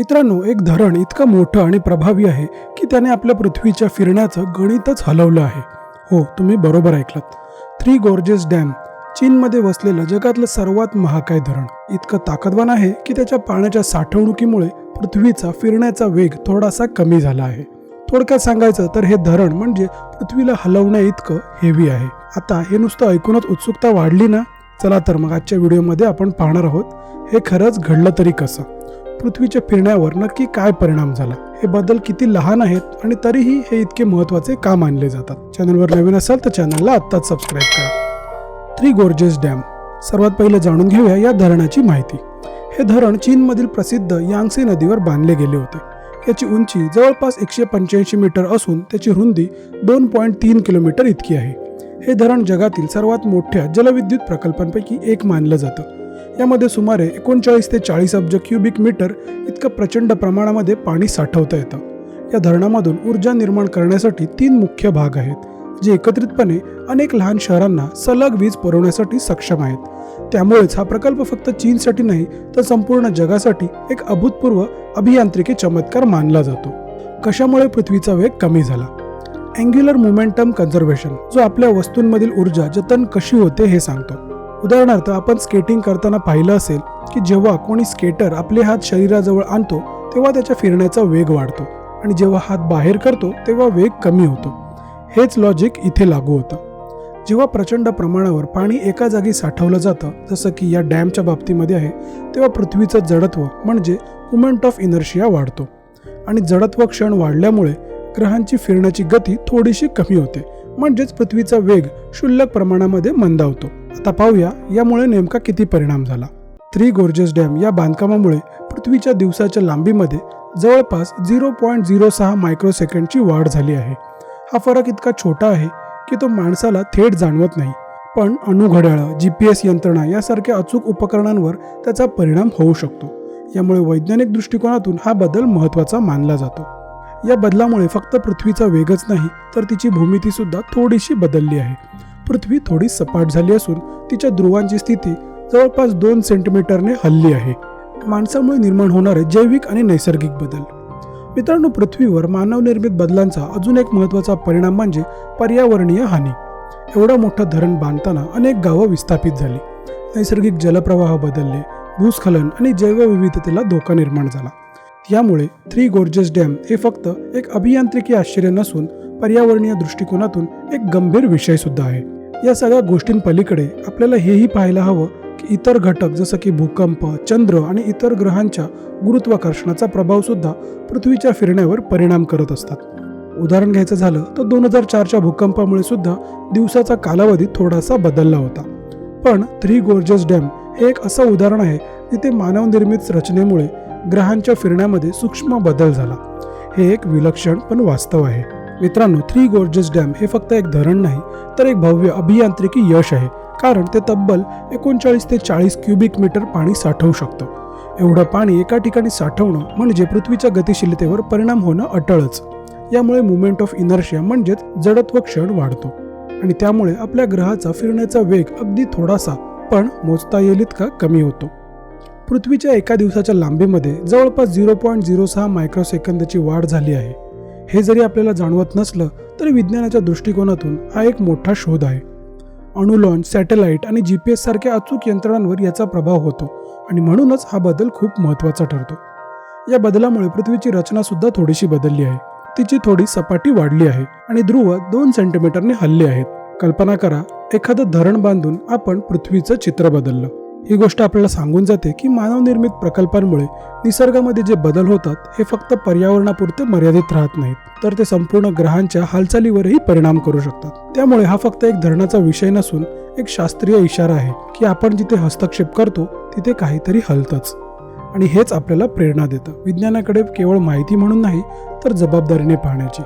मित्रांनो एक धरण इतकं मोठं आणि प्रभावी आहे की त्याने आपल्या पृथ्वीच्या फिरण्याचं गणितच हलवलं आहे. हो तुम्ही बरोबर ऐकलात. थ्री गोर्जेस डॅम चीनमध्ये वसलेलं जगातलं सर्वात महाकाय धरण. इतकं ताकदवान आहे की त्याच्या पाण्याच्या साठवणुकीमुळे पृथ्वीचा फिरण्याचा वेग थोडासा कमी झाला आहे. थोडक्यात सांगायचं तर हे धरण म्हणजे पृथ्वीला हलवण्या इतकं हेवी आहे. आता हे नुसतं ऐकूनच उत्सुकता वाढली ना? चला तर मग आजच्या व्हिडिओमध्ये आपण पाहणार आहोत हे खरंच घडलं तरी कसं? पृथ्वीच्या फिरण्यावर नक्की काय परिणाम झाला? हे बदल किती लहान आहेत आणि तरीही हे इतके महत्त्वाचे का मानले जातात. चॅनलवर नवीन असाल तर चॅनलला आत्ताच सबस्क्राईब करा. Three gorges dam. सर्वात पहिले जाणून घेऊया या धरणाची माहिती. हे धरण चीनमधील प्रसिद्ध यांगसे नदीवर बांधले गेले होते. याची उंची जवळपास एकशे पंच्याऐंशी मीटर असून त्याची रुंदी दोन पॉईंट तीन किलोमीटर इतकी आहे. हे धरण जगातील सर्वात मोठ्या जलविद्युत प्रकल्पांपैकी एक मानलं जातं. यामध्ये सुमारे एकोणचाळीस ते चाळीस अब्ज क्युबिक मीटर इतकं प्रचंड प्रमाणामध्ये पाणी साठवता येतं. या धरणामधून ऊर्जा निर्माण करण्यासाठी तीन मुख्य भाग आहेत जे एकत्रितपणे अनेक लहान शहरांना सलग वीज पुरवण्यासाठी सक्षम आहेत. त्यामुळेच हा प्रकल्प फक्त चीनसाठी नाही तर संपूर्ण जगासाठी एक अभूतपूर्व अभियांत्रिकी चमत्कार मानला जातो. कशामुळे पृथ्वीचा वेग कमी झाला? अँग्युलर मोमेंटम कन्झर्वेशन जो आपल्या वस्तूंमधील ऊर्जा जतन कशी होते हे सांगतो. उदाहरणार्थ आपण स्केटिंग करताना पाहिलं असेल की जेव्हा कोणी स्केटर आपले हात शरीराजवळ आणतो तेव्हा त्याच्या फिरण्याचा वेग वाढतो आणि जेव्हा हात बाहेर करतो तेव्हा वेग कमी होतो. हेच लॉजिक इथे लागू होतं. जेव्हा प्रचंड प्रमाणावर पाणी एका जागी साठवलं जातं जसं की या डॅमच्या बाबतीमध्ये आहे तेव्हा पृथ्वीचं जडत्व म्हणजे मुमेंट ऑफ इनर्शिया वाढतो. आणि जडत्व क्षण वाढल्यामुळे ग्रहांची फिरण्याची गती थोडीशी कमी होते म्हणजेच पृथ्वीचा वेग क्षुल्लक प्रमाणामध्ये मंदावतो. आता पाहूया यामुळे नेमका किती परिणाम झाला. थ्री गोर्जेस डॅम या बांधकामामुळे पृथ्वीच्या दिवसाच्या लांबीमध्ये जवळपास झिरो पॉईंट झिरो सहा मायक्रोसेकंडची वाढ झाली आहे. हा फरक इतका छोटा आहे की तो माणसाला थेट जाणवत नाही. पण अणुघड्याळं जी पी एस यंत्रणा यासारख्या अचूक उपकरणांवर त्याचा परिणाम होऊ शकतो. यामुळे वैज्ञानिक दृष्टिकोनातून हा बदल महत्त्वाचा मानला जातो. या बदलामुळे फक्त पृथ्वीचा वेगच नाही तर तिची भूमितीसुद्धा थोडीशी बदलली आहे. पृथ्वी थोडी सपाट झाली असून तिच्या ध्रुवांची स्थिती जवळपास दोन सेंटीमीटरने हल्ली आहे. माणसामुळे निर्माण होणारे जैविक आणि नैसर्गिक बदल. मित्रांनो पृथ्वीवर मानवनिर्मित बदलांचा अजून एक महत्त्वाचा परिणाम म्हणजे पर्यावरणीय हानी. एवढं मोठं धरण बांधताना अनेक गावं विस्थापित झाली. नैसर्गिक जलप्रवाह बदलले भूस्खलन आणि जैवविविधतेला धोका निर्माण झाला. यामुळे थ्री गोर्जेस डॅम हे फक्त एक अभियांत्रिकी आश्चर्य नसून पर्यावरणीय दृष्टिकोनातून एक गंभीर विषय सुद्धा आहे. या सगळ्या गोष्टींपलीकडे आपल्याला हेही पाहायला हवं की इतर घटक जसं की भूकंप चंद्र आणि इतर ग्रहांच्या गुरुत्वाकर्षणाचा प्रभावसुद्धा पृथ्वीच्या फिरण्यावर परिणाम करत असतात. उदाहरण घ्यायचं झालं तर दोन हजार चारच्या भूकंपामुळे सुद्धा दिवसाचा कालावधी थोडासा बदलला होता. पण थ्री गोर्जस डॅम हे एक असं उदाहरण आहे जिथे मानवनिर्मित रचनेमुळे ग्रहांच्या फिरण्यामध्ये सूक्ष्म बदल झाला. हे एक विलक्षण पण वास्तव आहे. मित्रांनो थ्री गोर्जस डॅम हे फक्त एक धरण नाही तर एक भव्य अभियांत्रिकी यश आहे कारण ते तब्बल एकोणचाळीस ते चाळीस क्युबिक मीटर पाणी साठवू शकतं. एवढं पाणी एका ठिकाणी साठवणं म्हणजे पृथ्वीच्या गतिशीलतेवर परिणाम होणं अटळच. यामुळे मुवमेंट ऑफ इनर्शिया म्हणजेच जडत्व क्षण वाढतो. आणि त्यामुळे आपल्या ग्रहाचा फिरण्याचा वेग अगदी थोडासा पण मोजता येईल इतका कमी होतो. पृथ्वीच्या एका दिवसाच्या लांबीमध्ये जवळपास झिरो पॉईंट झिरो सहा मायक्रोसेकंदची वाढ झाली आहे. हे जरी आपल्याला जाणवत नसलं तरी विज्ञानाच्या दृष्टिकोनातून हा एक मोठा शोध आहे. अणुलॉन्च सॅटेलाईट आणि जी पी एस सारख्या अचूक यंत्रणांवर याचा प्रभाव होतो आणि म्हणूनच हा बदल खूप महत्त्वाचा ठरतो. या बदलामुळे पृथ्वीची रचनासुद्धा थोडीशी बदलली आहे. तिची थोडी सपाटी वाढली आहे आणि ध्रुव दोन सेंटीमीटरने हल्ले आहेत. कल्पना करा एखादं धरण बांधून आपण पृथ्वीचं चित्र बदललं. ही गोष्ट आपल्याला सांगून जाते की मानवनिर्मित प्रकल्पांमुळे निसर्गामध्ये जे बदल होतात हे फक्त पर्यावरणापुरते मर्यादित राहत नाहीत. तर ते संपूर्ण ग्रहांच्या हालचालीवरही परिणाम करू शकतात. त्यामुळे हा फक्त एक धरणाचा विषय नसून एक शास्त्रीय इशारा आहे की आपण जिथे हस्तक्षेप करतो तिथे काहीतरी हलतच. आणि हेच आपल्याला प्रेरणा देतं. विज्ञानाकडे केवळ माहिती म्हणून नाही तर जबाबदारीने पाहण्याची.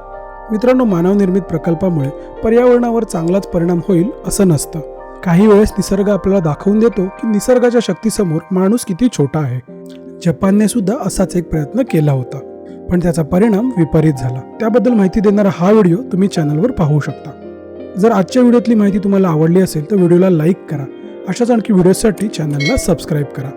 मित्रांनो मानवनिर्मित प्रकल्पामुळे पर्यावरणावर चांगलाच परिणाम होईल असं नसतं. काही वेळेस निसर्ग आपल्याला दाखवून देतो की निसर्गाच्या शक्तीसमोर माणूस किती छोटा आहे. जपानने सुद्धा असाच एक प्रयत्न केला होता पण त्याचा परिणाम विपरीत झाला. त्याबद्दल माहिती देणारा हा व्हिडिओ तुम्ही चॅनलवर पाहू शकता. जर आजच्या व्हिडिओतली माहिती तुम्हाला आवडली असेल तर व्हिडिओला लाईक करा. अशाच आणखी व्हिडिओसाठी चॅनलला सबस्क्राईब करा.